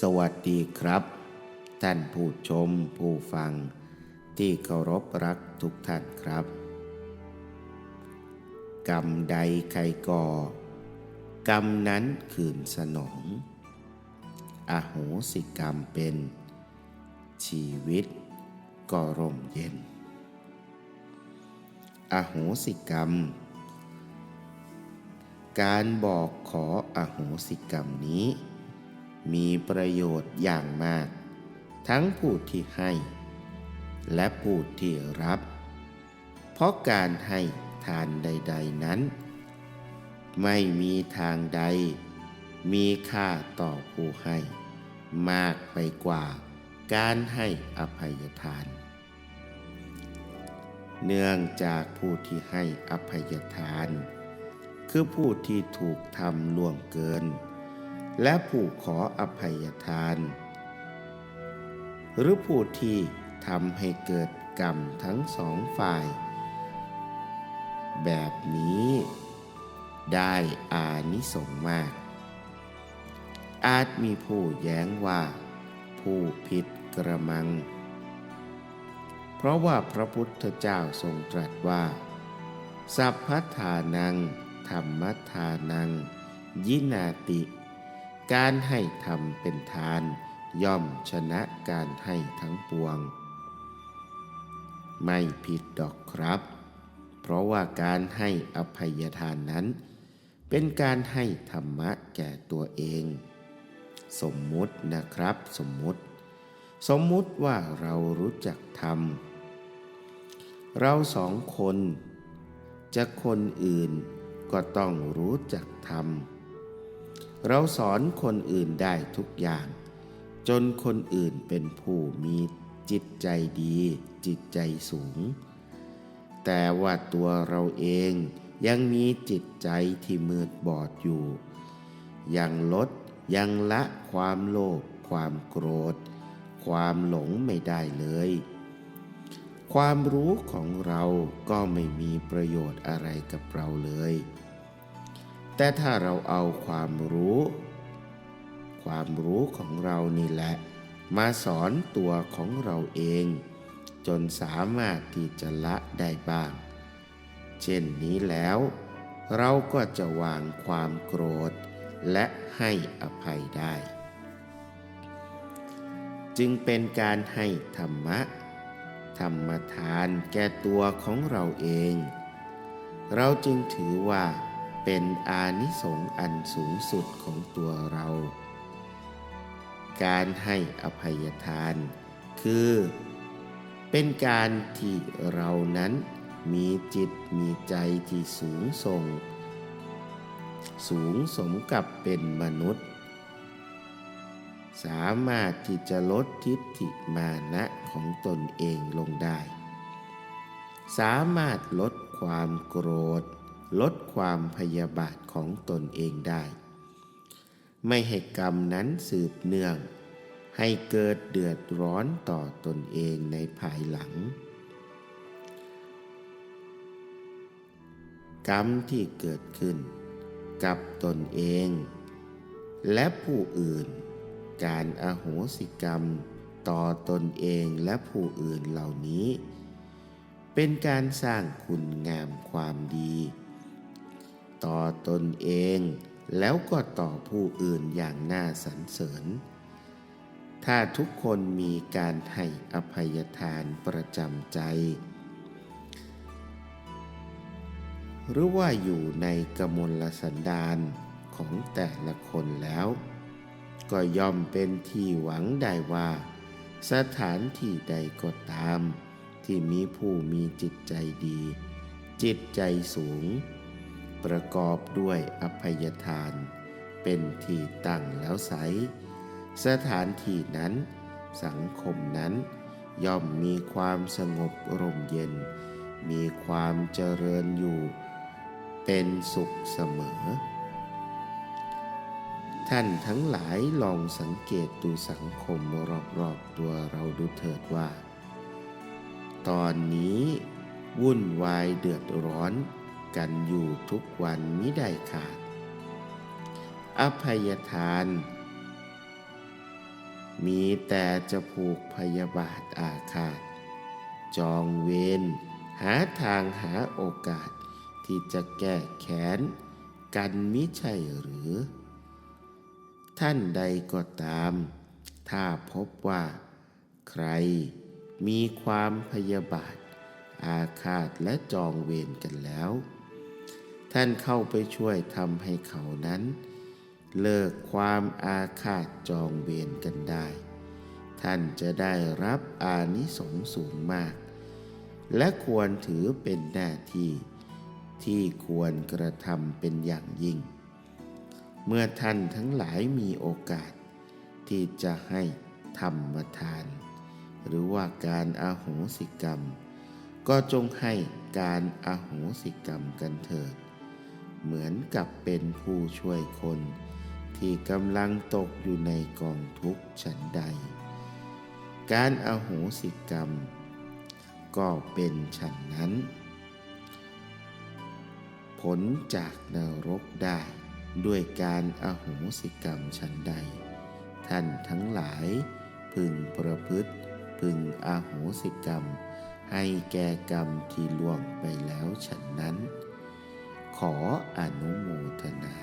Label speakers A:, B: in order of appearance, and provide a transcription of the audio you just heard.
A: สวัสดีครับ ท่านผู้ชมผู้ฟัง ที่เคารพรักทุกท่านครับ กรรมใดใครก่อ กรรมนั้นคืนสนอง อโหสิกรรมเป็น ชีวิตก็ร่มเย็น อโหสิกรรม การบอกขออโหสิกรรมนี้ มีประโยชน์อย่างมาก ทั้งผู้ที่ให้ และผู้ที่รับ เพราะการให้ทานใด ๆนั้น ไม่มีทางใด มีค่าต่อผู้ให้ มากไปกว่าการให้อภัยทาน เนื่องจากผู้ที่ให้อภัยทาน คือผู้ที่ถูกทำล่วงเกิน และผู้ขออภัยทาน หรือผู้ที่ทำให้เกิดกรรมทั้งสองฝ่าย แบบนี้ได้อานิสงส์มาก อาจมีผู้แย้งว่า ผู้ผิดกระมัง เพราะว่าพระพุทธเจ้าทรงตรัสว่า สัพพทานัง ธรรมทานัง ยินาติ การให้ทำเป็นทาน ย่อมชนะการให้ทั้งปวง ไม่ผิดดอกครับ เพราะว่าการให้อภัยทานนั้น เป็นการให้ธรรมะแก่ตัวเอง สมมุตินะครับสมมุติ สมมุติว่าเรารู้จักทำเราสองคนจะคนอื่นก็ต้องรู้จักทำ เราสอนคนอื่นได้ทุกอย่าง จนคนอื่นเป็นผู้มีจิตใจดี จิตใจสูง แต่ว่าตัวเราเองยังมีจิตใจที่มืดบอดอยู่ ยังลดยังละความโลภความโกรธ ความหลงไม่ได้เลย ความรู้ของเราก็ไม่มีประโยชน์อะไรกับเราเลย แต่ถ้าเราเอาความรู้ ความรู้ของเรานี่แหละ มาสอนตัวของเราเอง จนสามารถที่จะละได้บ้าง เช่นนี้แล้ว เราก็จะวางความโกรธ และให้อภัยได้ จึงเป็นการให้ธรรมะ ธรรมทานแก่ตัวของเราเอง เราจึงถือว่า เป็นอานิสงส์อันสูงสุดของตัวเรา การให้อภัยทาน คือ เป็นการที่เรานั้นมีจิตมีใจที่สูงส่ง สูงสมกับเป็นมนุษย์ สามารถที่จะลดทิฏฐิมานะของตนเองลงได้ สามารถลดความโกรธ ลดความพยาบาทของตนเองได้ ไม่ให้กรรมนั้นสืบเนื่อง ให้เกิดเดือดร้อนต่อตนเองในภายหลัง กรรมที่เกิดขึ้น กับตนเอง และผู้อื่น การอโหสิกรรมต่อตนเองและผู้อื่นเหล่านี้ เป็นการสร้างคุณงามความดี ต่อตนเอง แล้วก็ต่อผู้อื่นอย่างน่าสรรเสริญ ถ้าทุกคนมีการให้อภัยทานประจำใจ หรือว่าอยู่ในกมลสันดานของแต่ละคนแล้ว ก็ย่อมเป็นที่หวังได้ว่า สถานที่ใดก็ตาม ที่มีผู้มีจิตใจดี จิตใจสูง ประกอบด้วยอภัยทาน เป็นที่ตั้งแล้วใส สถานที่นั้น สังคมนั้น ย่อมมีความสงบร่มเย็น มีความเจริญอยู่ เป็นสุขเสมอ ท่านทั้งหลายลองสังเกตดูสังคมรอบๆตัวเราดูเถิดว่า ตอนนี้ วุ่นวายเดือดร้อน กันอยู่ทุกวันมิได้ขาด อภัยทาน มีแต่จะผูกพยาบาทอาฆาต จองเวรหาทางหาโอกาสที่จะแก้แค้นกันมิใช่หรือ ท่านใดก็ตาม ถ้าพบว่า ใครมีความพยาบาท อาฆาตและจองเวรกันแล้ว ท่านเข้าไปช่วยทำให้เขานั้น เลิกความอาฆาตจองเวรกันได้ ท่านจะได้รับอานิสงส์สูงมาก และควรถือเป็นหน้าที่ ที่ควรกระทำเป็นอย่างยิ่ง เมื่อท่านทั้งหลายมีโอกาส ที่จะให้ธรรมทาน หรือว่าการอาโหสิกรรม ก็จงให้การอาโหสิกรรมกันเถิด เหมือนกับเป็นผู้ช่วยคน ที่กำลังตกอยู่ในกองทุกข์ฉันใด การอาโหสิกรรม ก็เป็นฉันนั้น ผลจากนรกได้ด้วยการอาโหสิกรรมฉันใด ท่านทั้งหลาย พึงประพฤติ พึงอาโหสิกรรม ให้แก่กรรมที่ล่วงไปแล้วฉันนั้น ขออนุโมทนา